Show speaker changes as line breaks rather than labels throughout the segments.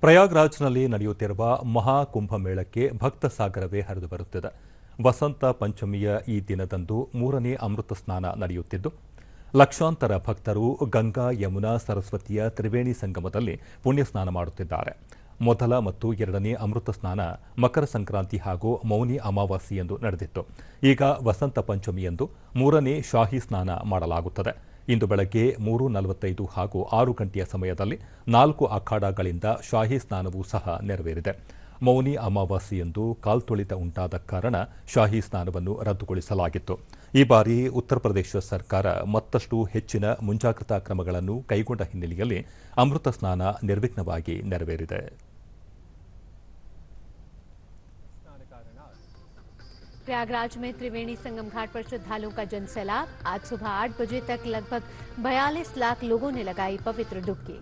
ಪ್ರಯಾಗ್ರಾಜ್ನಲ್ಲಿ ನಡೆಯುತ್ತಿರುವ ಮಹಾಕುಂಭಮೇಳಕ್ಕೆ ಭಕ್ತ ಸಾಗರವೇ ಹರಿದು ಬರುತ್ತಿದೆ. ವಸಂತ ಪಂಚಮಿಯ ಈ ದಿನದಂದು ಮೂರನೇ ಅಮೃತ ಸ್ನಾನ ನಡೆಯುತ್ತಿದ್ದು, ಲಕ್ಷಾಂತರ ಭಕ್ತರು ಗಂಗಾ, ಯಮುನಾ, ಸರಸ್ವತಿಯ ತ್ರಿವೇಣಿ ಸಂಗಮದಲ್ಲಿ ಪುಣ್ಯ ಸ್ನಾನ ಮಾಡುತ್ತಿದ್ದಾರೆ. ಮೊದಲ ಮತ್ತು ಎರಡನೇ ಅಮೃತ ಸ್ನಾನ ಮಕರ ಸಂಕ್ರಾಂತಿ ಹಾಗೂ ಮೌನಿ ಅಮಾವಾಸ್ಯೆಯಂದು ನಡೆದಿತ್ತು. ಈಗ ವಸಂತ ಪಂಚಮಿಯಂದು ಮೂರನೇ ಶಾಹಿ ಸ್ನಾನ ಮಾಡಲಾಗುತ್ತದೆ. ಇಂದು ಬೆಳಗ್ಗೆ ಮೂರು ನಲವತ್ತೈದು ಹಾಗೂ ಆರು ಗಂಟೆಯ ಸಮಯದಲ್ಲಿ ನಾಲ್ಕು ಅಖಾಡಗಳಿಂದ ಶಾಹಿ ಸ್ನಾನವೂ ಸಹ ನೆರವೇರಿದೆ. ಮೌನಿ ಅಮಾವಾಸ್ಯೆಯಂದು ಕಾಲ್ತುಳಿತ ಉಂಟಾದ ಕಾರಣ ಶಾಹಿ ಸ್ನಾನವನ್ನು ರದ್ದುಗೊಳಿಸಲಾಗಿತ್ತು. ಈ ಬಾರಿ ಉತ್ತರ ಪ್ರದೇಶ ಸರ್ಕಾರ ಮತ್ತಷ್ಟು ಹೆಚ್ಚಿನ ಮುಂಜಾಗ್ರತಾ ಕ್ರಮಗಳನ್ನು ಕೈಗೊಂಡ ಹಿನ್ನೆಲೆಯಲ್ಲಿ ಅಮೃತ ಸ್ನಾನ ನಿರ್ವಿಘ್ನವಾಗಿ ನೆರವೇರಿದೆ.
प्रयागराज में त्रिवेणी संगम घाट पर श्रद्धालुओं का जनसैलाब आज सुबह आठ बजे तक लगभग बयालीस लाख लोगों ने लगाई पवित्र डुबकी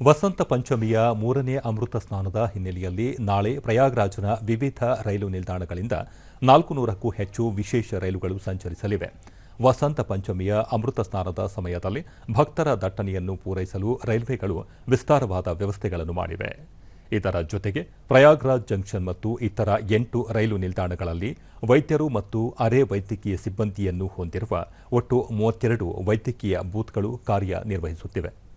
ವಸಂತ ಪಂಚಮಿಯ ಮೂರನೇ ಅಮೃತ ಸ್ನಾನದ ಹಿನ್ನೆಲೆಯಲ್ಲಿ ನಾಳೆ ಪ್ರಯಾಗ್ರಾಜ್ನ ವಿವಿಧ ರೈಲು ನಿಲ್ದಾಣಗಳಿಂದ ನಾಲ್ಕು ನೂರಕ್ಕೂ ಹೆಚ್ಚು ವಿಶೇಷ ರೈಲುಗಳು ಸಂಚರಿಸಲಿವೆ ವಸಂತ ಪಂಚಮಿಯ ಅಮೃತ ಸ್ನಾನದ ಸಮಯದಲ್ಲಿ ಭಕ್ತರ ದಟ್ಟಣೆಯನ್ನು ಪೂರೈಸಲು ರೈಲ್ವೆಗಳು ವಿಸ್ತಾರವಾದ ವ್ಯವಸ್ಥೆಗಳನ್ನು ಮಾಡಿವೆ ಇದರ ಜೊತೆಗೆ ಪ್ರಯಾಗ್ರಾಜ್ ಜಂಕ್ಷನ್ ಮತ್ತು ಇತರ ಎಂಟು ರೈಲು ನಿಲ್ದಾಣಗಳಲ್ಲಿ ವೈದ್ಯರು ಮತ್ತು ಅರೆ ವೈದ್ಯಕೀಯ ಸಿಬ್ಬಂದಿಯನ್ನು ಹೊಂದಿರುವ ಒಟ್ಟು ಮೂವತ್ತೆರಡು ವೈದ್ಯಕೀಯ ಬೂತ್ಗಳು ಕಾರ್ಯನಿರ್ವಹಿಸುತ್ತಿವೆ.